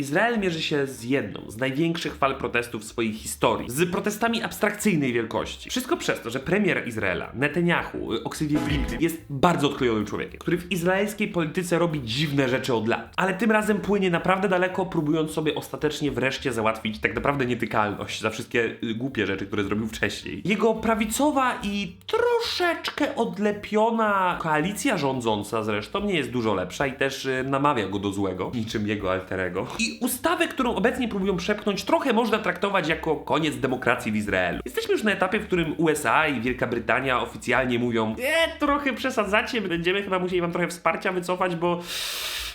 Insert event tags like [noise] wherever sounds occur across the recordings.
Izrael mierzy się z jedną z największych fal protestów w swojej historii, z protestami abstrakcyjnej wielkości. Wszystko przez to, że premier Izraela, Netanyahu, y, o ksywie Bibi, jest bardzo odklejonym człowiekiem, który w izraelskiej polityce robi dziwne rzeczy od lat, ale tym razem płynie naprawdę daleko, próbując sobie ostatecznie wreszcie załatwić tak naprawdę nietykalność za wszystkie y, głupie rzeczy, które zrobił wcześniej. Jego prawicowa i troszeczkę odlepiona koalicja rządząca zresztą nie jest dużo lepsza i też y, namawia go do złego, niczym jego alterego. I ustawę, którą obecnie próbują przepchnąć, trochę można traktować jako koniec demokracji w Izraelu. Jesteśmy już na etapie, w którym USA i Wielka Brytania oficjalnie mówią e, trochę przesadzacie, będziemy chyba musieli wam trochę wsparcia wycofać, bo...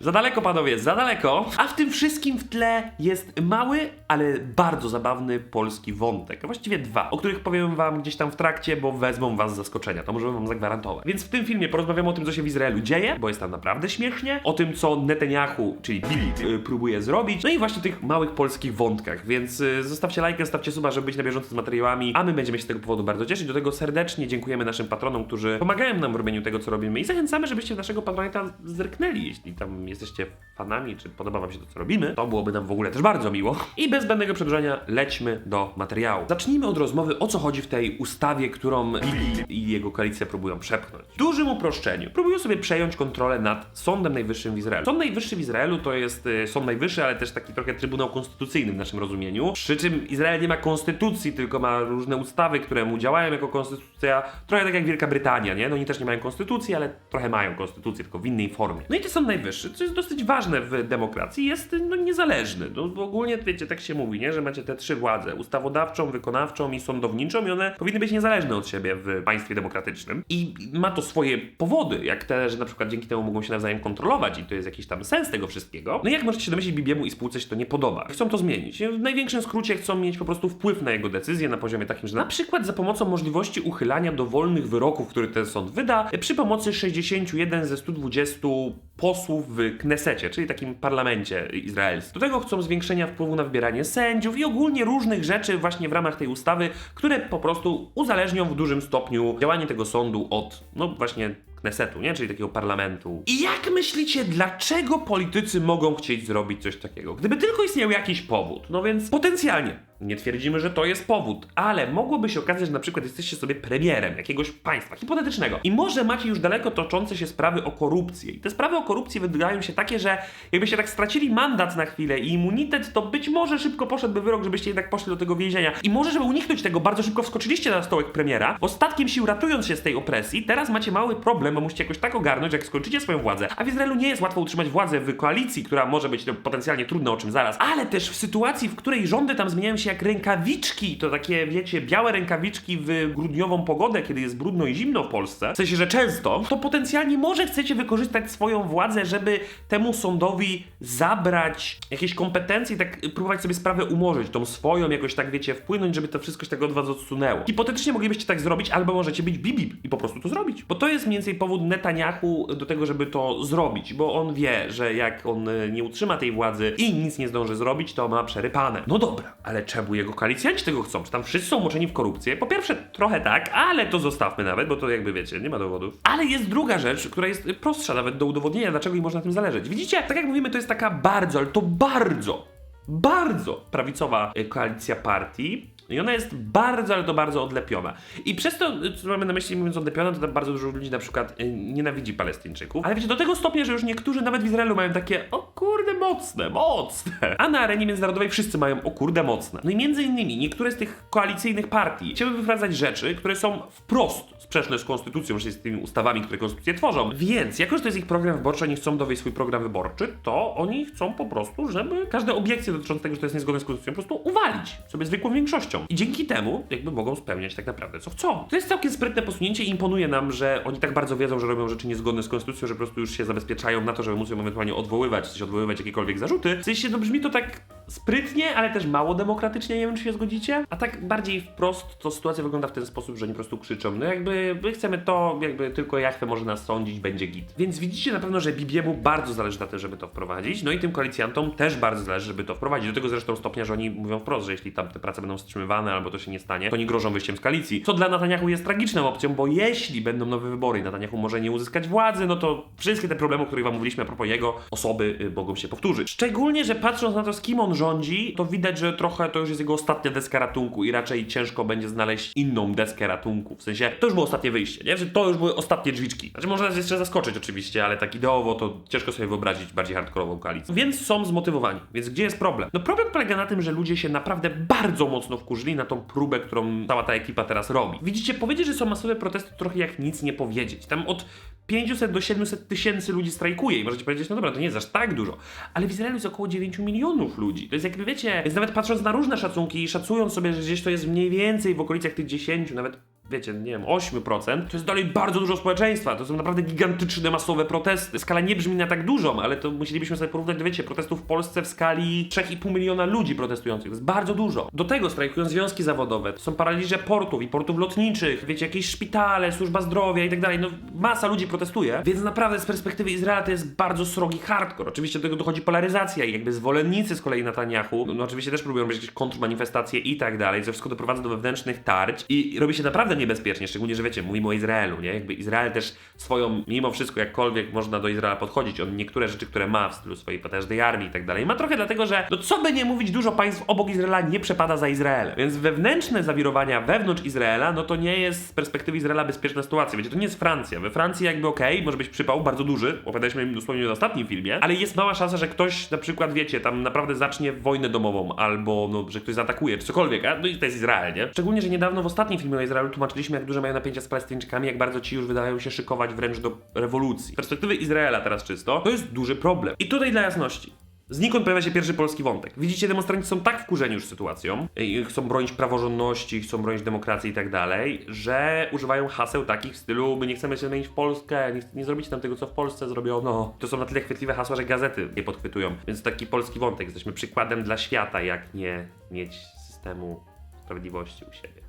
Za daleko, panowie, za daleko. A w tym wszystkim w tle jest mały, ale bardzo zabawny polski wątek. Właściwie dwa, o których powiem wam gdzieś tam w trakcie, bo wezmą was z zaskoczenia. To możemy wam zagwarantować. Więc w tym filmie porozmawiamy o tym, co się w Izraelu dzieje, bo jest tam naprawdę śmiesznie. O tym, co Netanyahu, czyli Bibi, y, próbuje zrobić. No i właśnie tych małych polskich wątkach. Więc y, zostawcie lajkę, zostawcie suba, żeby być na bieżąco z materiałami. A my będziemy się z tego powodu bardzo cieszyć. Do tego serdecznie dziękujemy naszym patronom, którzy pomagają nam w robieniu tego, co robimy. I zachęcamy, żebyście naszego patronata zerknęli, jeśli tam jesteście fanami, czy podoba wam się to, co robimy, to byłoby nam w ogóle też bardzo miło. I bez zbędnego przedłużania lećmy do materiału. Zacznijmy od rozmowy, o co chodzi w tej ustawie, którą Bibi i jego koalicja próbują przepchnąć. W dużym uproszczeniu. Próbują sobie przejąć kontrolę nad Sądem Najwyższym w Izraelu. Sąd Najwyższy w Izraelu to jest y, Sąd Najwyższy, ale też taki trochę Trybunał Konstytucyjny w naszym rozumieniu. Przy czym Izrael nie ma konstytucji, tylko ma różne ustawy, które mu działają jako konstytucja. Trochę tak jak Wielka Brytania, nie? No oni też nie mają konstytucji, ale trochę mają konstytucję, tylko w innej formie. No i ten Sąd Najwyższy, co jest dosyć ważne w demokracji, jest no, niezależny. No, bo ogólnie, wiecie, tak się mówi, nie? Że macie te trzy władze, ustawodawczą, wykonawczą i sądowniczą i one powinny być niezależne od siebie w państwie demokratycznym. I ma to swoje powody, jak te, że na przykład dzięki temu mogą się nawzajem kontrolować i to jest jakiś tam sens tego wszystkiego. No i jak możecie się domyślić, Bibiemu i spółce się to nie podoba. Chcą to zmienić. W największym skrócie chcą mieć po prostu wpływ na jego decyzje na poziomie takim, że na przykład za pomocą możliwości uchylania dowolnych wyroków, które ten sąd wyda, przy pomocy 61 ze 120 posłów w Knesecie, czyli takim parlamencie izraelskim. Do tego chcą zwiększenia wpływu na wybieranie sędziów i ogólnie różnych rzeczy właśnie w ramach tej ustawy, które po prostu uzależnią w dużym stopniu działanie tego sądu od, no właśnie, Knesetu, nie? Czyli takiego parlamentu. I jak myślicie, dlaczego politycy mogą chcieć zrobić coś takiego? Gdyby tylko istniał jakiś powód. No więc potencjalnie. Nie twierdzimy, że to jest powód, ale mogłoby się okazać, że na przykład jesteście sobie premierem jakiegoś państwa hipotetycznego i może macie już daleko toczące się sprawy o korupcję. I te sprawy o korupcji wydają się takie, że jakbyście tak stracili mandat na chwilę i immunitet, to być może szybko poszedłby wyrok, żebyście jednak poszli do tego więzienia. I może, żeby uniknąć tego, bardzo szybko wskoczyliście na stołek premiera, ostatkiem sił ratując się z tej opresji, teraz macie mały problem, bo musicie jakoś tak ogarnąć, jak skończycie swoją władzę. A w Izraelu nie jest łatwo utrzymać władzę w koalicji, która może być no, potencjalnie trudna, o czym zaraz, ale też w sytuacji, w której rządy tam zmieniają się jak rękawiczki, to takie, wiecie, białe rękawiczki w grudniową pogodę, kiedy jest brudno i zimno w Polsce, w sensie, że często, to potencjalnie może chcecie wykorzystać swoją władzę, żeby temu sądowi zabrać jakieś kompetencje i tak próbować sobie sprawę umorzyć, tą swoją jakoś tak, wiecie, wpłynąć, żeby to wszystko się tak od was odsunęło. Hipotetycznie moglibyście tak zrobić, albo możecie być bibi i po prostu to zrobić. Bo to jest mniej więcej powód Netanyahu do tego, żeby to zrobić, bo on wie, że jak on e, nie utrzyma tej władzy i nic nie zdąży zrobić, to ma przerypane. No dobra, ale czemu jego koalicjanci tego chcą? Czy tam wszyscy są umoczeni w korupcję? Po pierwsze, trochę tak, ale to zostawmy nawet, bo to jakby wiecie, nie ma dowodów. Ale jest druga rzecz, która jest prostsza nawet do udowodnienia, dlaczego im można na tym zależeć. Widzicie, tak jak mówimy, to jest taka bardzo, ale to bardzo, bardzo prawicowa y, koalicja partii. I ona jest bardzo, ale to bardzo odlepiona. I przez to, co mamy na myśli mówiąc odlepiona, to tam bardzo dużo ludzi na przykład y, nienawidzi Palestyńczyków. Ale wiecie, do tego stopnia, że już niektórzy nawet w Izraelu mają takie o kurde mocne, mocne. A na arenie międzynarodowej wszyscy mają o kurde mocne. No i między innymi niektóre z tych koalicyjnych partii chciały wyprowadzać rzeczy, które są wprost sprzeczne z konstytucją, czyli z tymi ustawami, które konstytucję tworzą. Więc, jako że to jest ich program wyborczy, oni chcą dowieść swój program wyborczy, to oni chcą po prostu, żeby każde obiekcje dotyczące tego, że to jest niezgodne z konstytucją, po prostu uwalić sobie zwykłą większością. I dzięki temu jakby mogą spełniać tak naprawdę co chcą. To jest całkiem sprytne posunięcie i imponuje nam, że oni tak bardzo wiedzą, że robią rzeczy niezgodne z konstytucją, że po prostu już się zabezpieczają na to, żeby móc ją ewentualnie odwoływać, czy odwoływać jakiekolwiek zarzuty. W sensie, no brzmi to tak sprytnie, ale też mało demokratycznie, nie wiem czy się zgodzicie. A tak bardziej wprost to sytuacja wygląda w ten sposób, że oni po prostu krzyczą, no jakby my chcemy to, jakby tylko Jachwę może nas sądzić, będzie git. Więc widzicie na pewno, że Bibiemu bardzo zależy na tym, żeby to wprowadzić, no i tym koalicjantom też bardzo zależy, żeby to wprowadzić. Do tego zresztą stopnia, że oni mówią wprost, że jeśli tam te prace będą wstrzymywane albo to się nie stanie, to nie grożą wyjściem z koalicji. Co dla Netanyahu jest tragiczną opcją, bo jeśli będą nowe wybory i Netanyahu może nie uzyskać władzy, no to wszystkie te problemy, o których wam mówiliśmy a propos jego osoby, y, mogą się powtórzyć. Szczególnie, że patrząc na to, z kim on rządzi, to widać, że trochę to już jest jego ostatnia deska ratunku i raczej ciężko będzie znaleźć inną deskę ratunku. W sensie, to już było ostatnie wyjście, nie? Że to już były ostatnie drzwiczki. Znaczy, może nas jeszcze zaskoczyć oczywiście, ale tak ideowo to ciężko sobie wyobrazić bardziej hardkorową koalicję. Więc są zmotywowani. Więc gdzie jest problem? No problem polega na tym, że ludzie się naprawdę bardzo mocno wkurzyli na tą próbę, którą cała ta ekipa teraz robi. Widzicie, powiedzieć, że są masowe protesty trochę jak nic nie powiedzieć. Tam od 500 do 700 tysięcy ludzi strajkuje i możecie powiedzieć, no dobra, to nie jest aż tak dużo, ale w Izraelu jest około 9 milionów ludzi. To jest jakby, wiecie, więc nawet patrząc na różne szacunki i szacując sobie, że gdzieś to jest mniej więcej w okolicach tych 10, nawet wiecie, nie wiem, 8%, to jest dalej bardzo dużo społeczeństwa. To są naprawdę gigantyczne, masowe protesty. Skala nie brzmi na tak dużą, ale to musielibyśmy sobie porównać wiecie, protestów w Polsce w skali 3,5 miliona ludzi protestujących. To jest bardzo dużo. Do tego strajkują związki zawodowe, to są paraliże portów i portów lotniczych, wiecie, jakieś szpitale, służba zdrowia i tak dalej. No, masa ludzi protestuje, więc naprawdę z perspektywy Izraela to jest bardzo srogi hardcore. Oczywiście do tego dochodzi polaryzacja i jakby zwolennicy z kolei Netanyahu, no, no oczywiście też próbują robić jakieś kontrmanifestacje i tak dalej, co wszystko doprowadza do wewnętrznych tarć i robi się naprawdę niebezpiecznie, szczególnie, że wiecie, mówimy o Izraelu, nie? Jakby Izrael też swoją, mimo wszystko, jakkolwiek można do Izraela podchodzić, on niektóre rzeczy, które ma w stylu swojej potężnej armii i tak dalej, ma trochę dlatego, że, no co by nie mówić, dużo państw obok Izraela nie przepada za Izraelem. Więc wewnętrzne zawirowania wewnątrz Izraela, no to nie jest z perspektywy Izraela bezpieczna sytuacja. Wiecie, to nie jest Francja. We Francji jakby okej, może być przypał bardzo duży, opowiadaliśmy dosłownie w ostatnim filmie, ale jest mała szansa, że ktoś na przykład, wiecie, tam naprawdę zacznie wojnę domową, albo no, że ktoś zaatakuje, czy cokolwiek, a no i to jest Izrael, nie? Szczególnie, że niedawno w ostatnim filmie o Izraelu tłumaczyliśmy, jak duże mają napięcia z Palestyńczykami, jak bardzo ci już wydają się szykować wręcz do rewolucji. Z perspektywy Izraela teraz czysto, to jest duży problem. I tutaj dla jasności. Znikąd pojawia się pierwszy polski wątek. Widzicie, demonstranci są tak wkurzeni już sytuacją, chcą bronić praworządności, chcą bronić demokracji i tak dalej, że używają haseł takich w stylu my nie chcemy się zmienić w Polskę, nie, nie zrobicie tam tego, co w Polsce zrobiono. To są na tyle chwytliwe hasła, że gazety je podchwytują. Więc taki polski wątek. Jesteśmy przykładem dla świata, jak nie mieć systemu sprawiedliwości u siebie.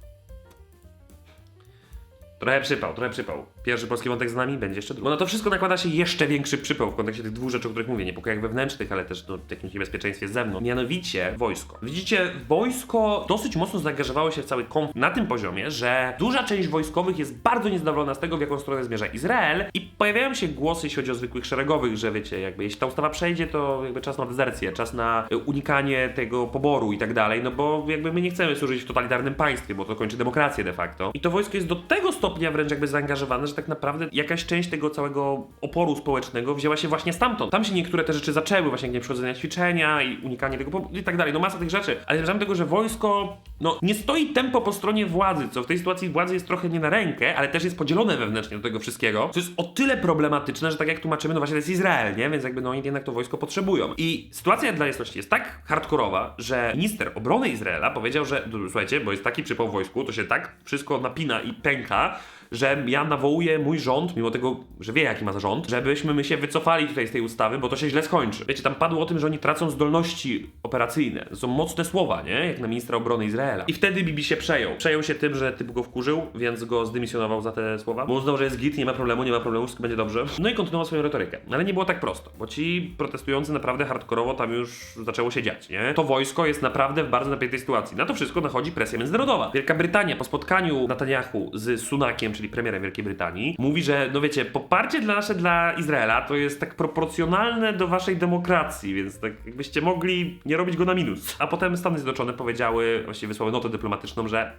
Trochę przypał, trochę przypał. Pierwszy polski wątek z nami, będzie jeszcze drugi. Bo na to wszystko nakłada się jeszcze większy przypał w kontekście tych dwóch rzeczy, o których mówię. Niepokojach wewnętrznych, ale też no, jakimś niebezpieczeństwie z zewnątrz. Mianowicie wojsko. Widzicie, wojsko dosyć mocno zaangażowało się w cały konflikt na tym poziomie, że duża część wojskowych jest bardzo niezadowolona z tego, w jaką stronę zmierza Izrael i pojawiają się głosy, jeśli chodzi o zwykłych szeregowych, że wiecie, jakby jeśli ta ustawa przejdzie, to jakby czas na dezercję, czas na y, unikanie tego poboru i tak dalej, no bo jakby my nie chcemy służyć w totalitarnym państwie, bo to kończy demokrację de facto. I to wojsko jest do tego stopnia wręcz jakby zaangażowane, że tak naprawdę jakaś część tego całego oporu społecznego wzięła się właśnie stamtąd. Tam się niektóre te rzeczy zaczęły, właśnie jak nie przychodzenie na ćwiczenia i unikanie tego i tak dalej, no masa tych rzeczy. Ale zmierzam tego, że wojsko, no nie stoi tempo po stronie władzy, co w tej sytuacji władzy jest trochę nie na rękę, ale też jest podzielone wewnętrznie do tego wszystkiego, co jest o tyle problematyczne, że tak jak tłumaczymy, no właśnie to jest Izrael, nie? Więc jakby no oni jednak to wojsko potrzebują. I sytuacja dla jasności jest tak hardkorowa, że minister obrony Izraela powiedział, że słuchajcie, bo jest taki przypał wojsku, to się tak wszystko napina i pęka, że ja nawołuję mój rząd, mimo tego, że wie jaki ma rząd, żebyśmy my się wycofali tutaj z tej ustawy, bo to się źle skończy. Wiecie, tam padło o tym, że oni tracą zdolności operacyjne. To są mocne słowa, nie? Jak na ministra obrony Izraela. I wtedy Bibi się przejął. Przejął się tym, że typ go wkurzył, więc go zdymisjonował za te słowa. Bo uznał, że jest git, nie ma problemu, nie ma problemu, wszystko będzie dobrze. No i kontynuował swoją retorykę. Ale nie było tak prosto, bo ci protestujący naprawdę hardkorowo tam już zaczęło się dziać, nie? To wojsko jest naprawdę w bardzo napiętej sytuacji. Na to wszystko nachodzi presja międzynarodowa. Wielka Brytania po spotkaniu Netanyahu z Sunakiem, czyli premierem Wielkiej Brytanii, mówi, że no wiecie, poparcie dla nasze dla Izraela to jest tak proporcjonalne do waszej demokracji, więc tak jakbyście mogli nie robić go na minus. A potem Stany Zjednoczone powiedziały, właściwie wysłały notę dyplomatyczną, że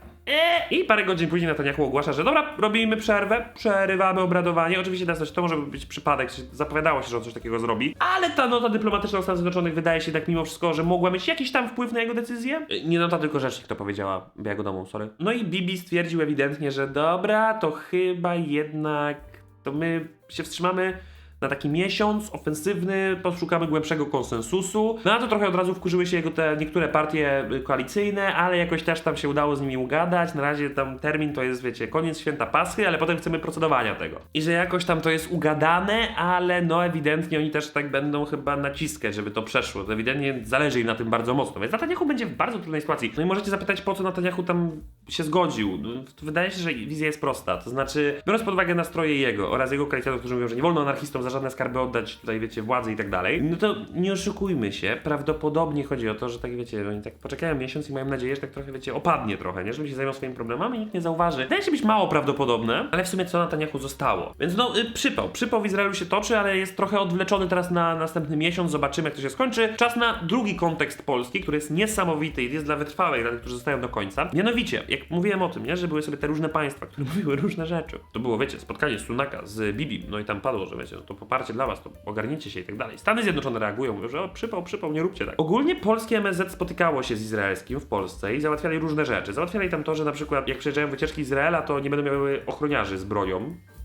i parę godzin później Netanyahu ogłasza, że dobra, robimy przerwę, przerywamy obradowanie. Oczywiście teraz to może być przypadek, zapowiadało się, że on coś takiego zrobi, ale ta nota dyplomatyczna Stanów Zjednoczonych wydaje się tak mimo wszystko, że mogła mieć jakiś tam wpływ na jego decyzję. E, Nie nota, tylko rzecznik to powiedziała Białego Domu, sorry. No i Bibi stwierdził ewidentnie, że dobra, to chyba jednak to my się wstrzymamy na taki miesiąc ofensywny, poszukamy głębszego konsensusu. No a to trochę od razu wkurzyły się jego te niektóre partie y, koalicyjne, ale jakoś też tam się udało z nimi ugadać. Na razie tam termin to jest, wiecie, koniec święta Paschy, ale potem chcemy procedowania tego. I że jakoś tam to jest ugadane, ale no ewidentnie oni też tak będą chyba naciskać, żeby to przeszło. Ewidentnie zależy im na tym bardzo mocno. Więc Netanyahu będzie w bardzo trudnej sytuacji. No i możecie zapytać, po co Netanyahu tam się zgodził. No, Wydaje się, że wizja jest prosta. To znaczy, biorąc pod uwagę nastroje jego oraz jego koalicjantów, którzy mówią, że nie wolno anarchistom za żadne skarby oddać tutaj, wiecie, władzy i tak dalej, no to nie oszukujmy się. Prawdopodobnie chodzi o to, że tak, wiecie, oni tak poczekają miesiąc i mają nadzieję, że tak trochę, wiecie, opadnie trochę, nie? Żeby się zajmą swoimi problemami i nikt nie zauważy. Wydaje się być mało prawdopodobne, ale w sumie co Netanyahu zostało. Więc no, y, przypał. Przypał w Izraelu się toczy, ale jest trochę odwleczony teraz na następny miesiąc. Zobaczymy, jak to się skończy. Czas na drugi kontekst polski, który jest niesamowity i jest dla wytrwałych, dla tych, którzy zostają do końca. Mianowicie, jak mówiłem o tym, nie, że były sobie te różne państwa, które [laughs] mówiły różne rzeczy. To było, wiecie, spotkanie Sunaka z Bibi, no i tam padło, że wiecie, no to poparcie dla was, to ogarnijcie się i tak dalej. Stany Zjednoczone reagują, mówią, że o, przypał, przypał, nie róbcie tak. Ogólnie polskie MSZ spotykało się z izraelskim w Polsce i załatwiali różne rzeczy. Załatwiali tam to, że na przykład jak przyjeżdżają wycieczki Izraela, to nie będą miały ochroniarzy z.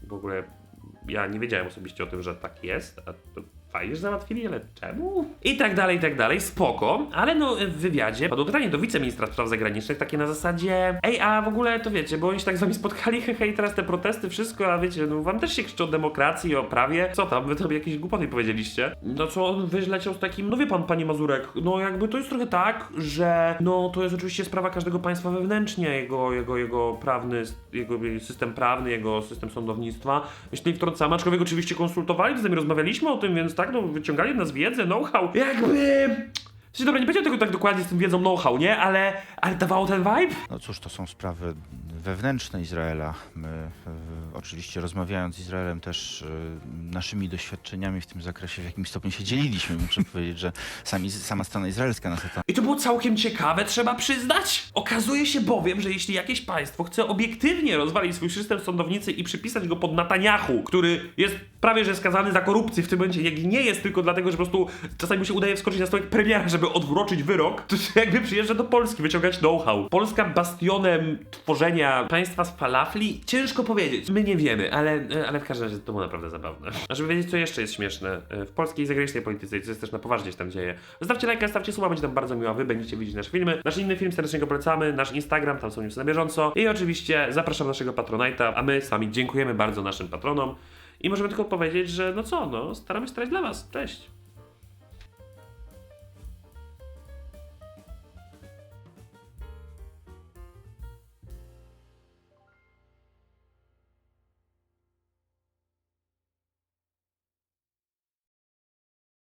W ogóle ja nie wiedziałem osobiście o tym, że tak jest, a to fajnie, że załatwili, ale czemu? I tak dalej, i tak dalej, spoko. Ale no w wywiadzie padło pytanie do wiceministra spraw zagranicznych, takie na zasadzie ej, a w ogóle to wiecie, bo oni się tak z wami spotkali, [laughs] hehe, i teraz te protesty, wszystko, a wiecie, no wam też się krzyczy o demokracji, o prawie. Co tam, wy tam jakieś głupoty powiedzieliście? No co, on wyżleciał z takim, no wie pan, panie Mazurek, no jakby to jest trochę tak, że no to jest oczywiście sprawa każdego państwa wewnętrznie, jego, jego, jego prawny, jego system prawny, jego system sądownictwa. Tutaj wtrącamy, aczkolwiek oczywiście konsultowali, z nami rozmawialiśmy o tym, więc tak, no wyciągali od nas wiedzę, know-how. Jakby... W sensie, dobra, nie powiedział tego tak dokładnie z tym wiedzą know-how, nie? Ale, ale dawało ten vibe? No cóż, to są sprawy wewnętrzne Izraela. My e, oczywiście rozmawiając z Izraelem też e, naszymi doświadczeniami w tym zakresie w jakimś stopniu się dzieliliśmy. Muszę [laughs] powiedzieć, że sami, sama strona izraelska nas o to I to było całkiem ciekawe, trzeba przyznać. Okazuje się bowiem, że jeśli jakieś państwo chce obiektywnie rozwalić swój system sądownicy i przypisać go pod Netanyahu, który jest prawie że skazany za korupcję w tym momencie, jak nie jest tylko dlatego, że po prostu czasami mu się udaje wskoczyć na stołek premiera, żeby odwrócić wyrok, to się jakby przyjeżdża do Polski wyciągać know-how. Polska bastionem tworzenia państwa z falafli? Ciężko powiedzieć. My nie wiemy, ale, ale w każdym razie to było naprawdę zabawne. A żeby wiedzieć, co jeszcze jest śmieszne e, w polskiej i zagranicznej polityce co jest też na poważnie się tam dzieje, zostawcie lajka, stawcie suba, będzie tam bardzo miła, wy będziecie widzieć nasze filmy. Nasz inny film serdecznie go polecamy, nasz Instagram, tam są newsy na bieżąco i oczywiście zapraszam naszego Patronite'a, a my sami dziękujemy bardzo naszym patronom i możemy tylko powiedzieć, że no co, no staramy się starać dla was. Cześć!